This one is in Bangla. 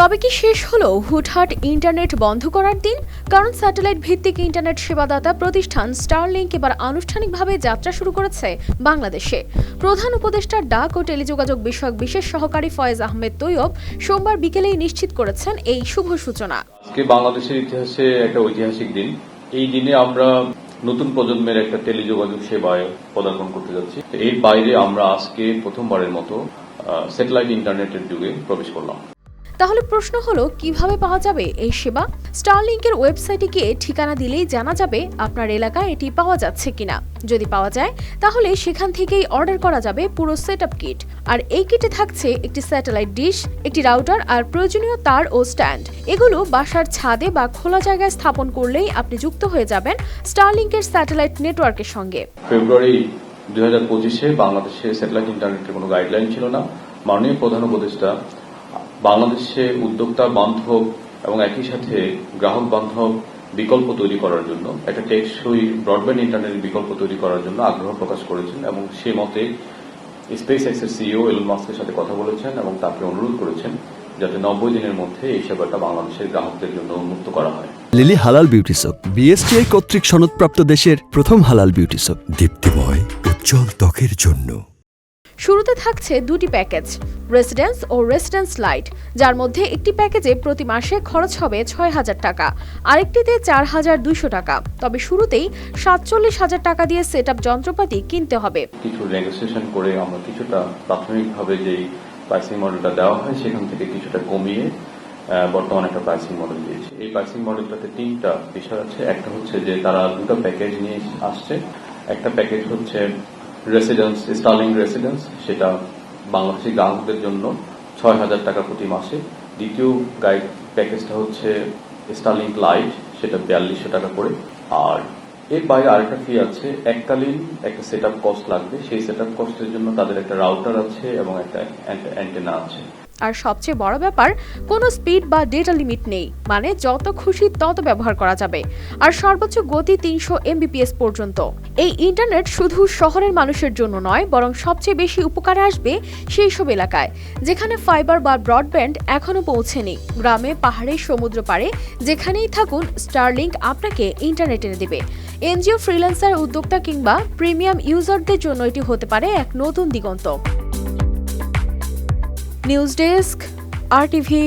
তবে কি শেষ হলো হুটহাট ইন্টারনেট বন্ধ করার দিন? কারণ স্যাটেলাইট ভিত্তিক ইন্টারনেট সেবাদাতা প্রতিষ্ঠান স্টারলিংক এবার আনুষ্ঠানিকভাবে যাত্রা শুরু করেছে বাংলাদেশে। প্রধান উপদেষ্টার ডাক ও টেলিযোগাযোগ বিষয়ক বিশেষ সহকারী ফয়েজ আহমেদ তৈয়ব সোমবার বিকেলেই নিশ্চিত করেছেন এই শুভ সূচনা। বাংলাদেশের ইতিহাসে একটা ঐতিহাসিক দিন। এই দিনে আমরা নতুন প্রজন্মের একটা টেলিযোগাযোগ সেবায় পদার্পণ করতে যাচ্ছি। এর বাইরে আমরা আজকে প্রথমবারের মতো স্যাটেলাইট ইন্টারনেটের যুগে প্রবেশ করলাম। তাহলে প্রশ্ন হলো, কীভাবে পাওয়া যাবে এই সেবা? স্টারলিংকের ওয়েবসাইটে গিয়ে ঠিকানা দিলেই জানা যাবে আপনার এলাকায় এটি পাওয়া যাচ্ছে কিনা। যদি পাওয়া যায়, তাহলে সেখান থেকেই অর্ডার করা যাবে পুরো সেট কিট। আর এই কিটে থাকছে একটি স্যাটেলাইট ডিশ, একটি রাউটার আর প্রয়োজনীয় তার ও স্ট্যান্ড। এগুলো বাসার ছাদে বা খোলা জায়গায় স্থাপন করলেই আপনি যুক্ত হয়ে যাবেন স্টারলিংকের স্যাটেলাইট নেটওয়ার্কের সঙ্গে। ফেব্রুয়ারি দুই হাজার পঁচিশে বাংলাদেশে স্যাটেলাইট ইন্টারনেটের কোনো গাইডলাইন ছিল না। মাননীয় প্রধান উপদেষ্টা বাংলাদেশে উদ্যোক্তা বান্ধব এবং একই সাথে গ্রাহক বান্ধব বিকল্প তৈরি করার জন্য একটা টেকসই ব্রডব্যান্ড ইন্টারনেট বিকল্প তৈরি করার জন্য আগ্রহ প্রকাশ করেছেন এবং সে মতে স্পেস এক্সের সিইও এলন মাস্কের সাথে কথা বলেছেন এবং তাকে অনুরোধ করেছেন যাতে নব্বই দিনের মধ্যে এই সেবাটা বাংলাদেশের গ্রাহকদের জন্য উন্মুক্ত করা হয়। লিলি হালাল বিউটি সোপ বিএসটিআই কর্তৃক সনদপ্রাপ্ত দেশের প্রথম হালাল বিউটি সোপ দীপ্তিময় উজ্জ্বল ত্বকের জন্য। শুরুতে থাকছে দুটি প্যাকেজ রেসিডেন্স ও রেসিডেন্স লাইট যার মধ্যে একটি প্যাকেজে প্রতি মাসে খরচ হবে ছয় হাজার টাকা, আরেকটিতে চার হাজার দুইশো টাকা। তবে শুরুতেই সাতচল্লিশ হাজার টাকা দিয়ে সেট যন্ত্রপাতি কিনতে হবে। কিছু নেগোসিয়েশন করে আমরা কিছুটা প্রাথমিকভাবে যেই প্রাইসিং মডেলটা দেওয়া হয়, সেখান থেকে কিছুটা কমিয়ে বর্তমানে একটা প্রাইসিং মডেল দিয়েছি। এই প্রাইসিং মডেলটাতে তিনটা বিষয় আছে। একটা হচ্ছে যে তারা দুটো প্যাকেজ নিয়ে আসছে। একটা প্যাকেজ হচ্ছে রেসিডেন্স স্টার্লিং রেসিডেন্স সেটা বাংলাদেশি গ্রাহকদের জন্য ছয় হাজার টাকা প্রতি মাসে। দ্বিতীয় গাইড প্যাকেজটা হচ্ছে স্টার্লিং লাইট সেটা বিয়াল্লিশশো টাকা করে। আর এর বাইরে আরেকটা ফি আছে, এককালীন একটা সেট আপ কস্ট লাগবে। সেই সেট আপ কস্টের জন্য তাদের একটা রাউটার আছে এবং একটা অ্যান্টেনা আছে। আর সবচেয়ে বড় ব্যাপার, কোনো স্পিড বা ডেটা লিমিট নেই। মানে যত খুশি তত ব্যবহার করা যাবে। আর সর্বোচ্চ গতি তিনশো এমবিপিএস পর্যন্ত। এই ইন্টারনেট শুধু শহরের মানুষের জন্য নয়, বরং সবচেয়ে বেশি উপকারে আসবে সেই সব এলাকায়, যেখানে ফাইবার বা ব্রডব্যান্ড এখনও পৌঁছেনি। গ্রামে, পাহাড়ে, সমুদ্র পাড়ে, যেখানেই থাকুন স্টারলিংক আপনাকে ইন্টারনেট এনে দেবে। এনজিও, ফ্রিল্যান্সার, উদ্যোক্তা কিংবা প্রিমিয়াম ইউজারদের জন্য এটি হতে পারে এক নতুন দিগন্ত। News desk R TV